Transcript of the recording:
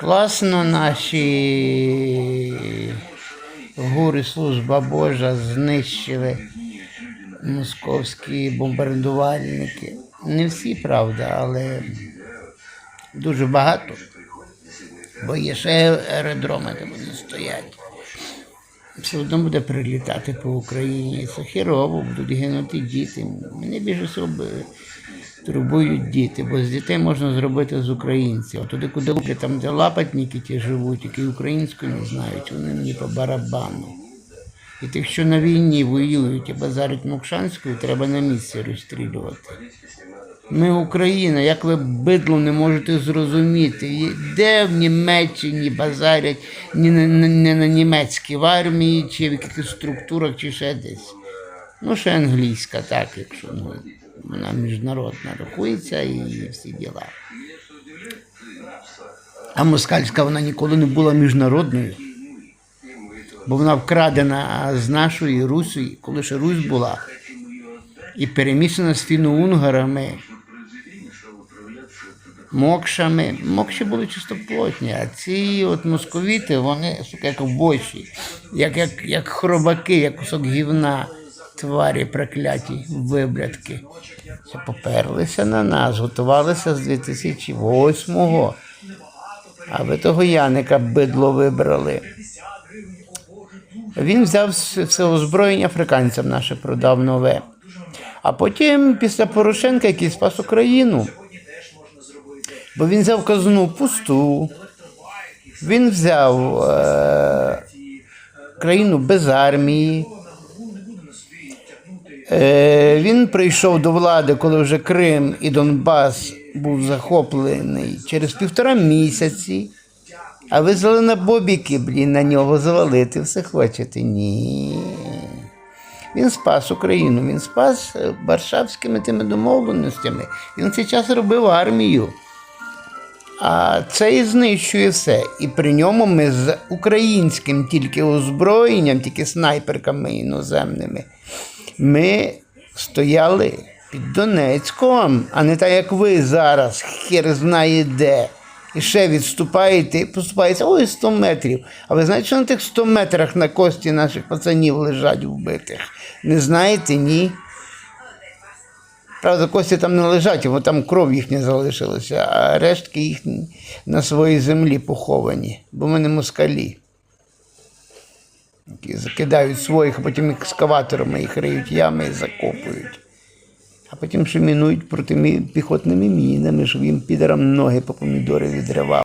Класно наші гури служба Божа знищили московські бомбардувальники. Не всі, правда, але дуже багато. Бо є ще аеродроми, де вони стоять. Все одно буде прилітати по Україні. І Це хірово, будуть гинути діти. Мене більше б- турбують діти, бо з дітей можна зробити з українців. А туди, куди луплять, там, де лапатники ті живуть, які українською не знають, вони мені по барабану. І тих, що на війні воюють і базарять Мокшанською, треба на місці розстрілювати. Ми Україна, як ви бидло не можете зрозуміти, де в Німеччині базарять не на, не- на німецькій в армії, чи в якихось структурах, чи ще десь. Ну, ще англійська, так, якщо ну, вона міжнародна рахується і всі діла. А москальська вона ніколи не була міжнародною. Бо вона вкрадена з нашої Русі, коли ще Русь була, і перемішана з фіно-унгарами, мокшами. Мокші були чистоплотні, а ці от московіти, вони сука, як ковбойші, як, як, як хробаки, як кусок гівна, тварі прокляті, виблядки. Це поперлися на нас, готувалися з 2008-го. А ви того Яника бидло вибрали. Він взяв все озброєння африканцям наше продав нове. А потім, після Порошенка, який спас Україну, бо він взяв казну пусту, він взяв е, країну без армії. Е, він прийшов до влади, коли вже Крим і Донбас був захоплений через півтора місяці. А ви зеленобобіки, блін, на нього завалити все хочете? Ні. Він спас Україну, він спас е, Варшавськими тими домовленостями. Він цей час робив армію. А цей знищує все. І при ньому ми з українським тільки озброєнням, тільки снайперками іноземними, ми стояли під Донецьком, а не так, як ви зараз, хер знає де. І ще відступаєте, і поступається, ой, 100 метрів. А ви знаєте, що на тих 100 метрах на кості наших пацанів лежать вбитих? Не знаєте, ні? Правда, кості там не лежать, бо там кров їхня залишилася, а рештки їхні на своїй землі поховані, бо ми не москалі. Які закидають своїх, а потім екскаваторами їх риють ями і закопують. А потім ще мінують протипіхотними мінами, щоб їм підерам ноги по помідори відривали.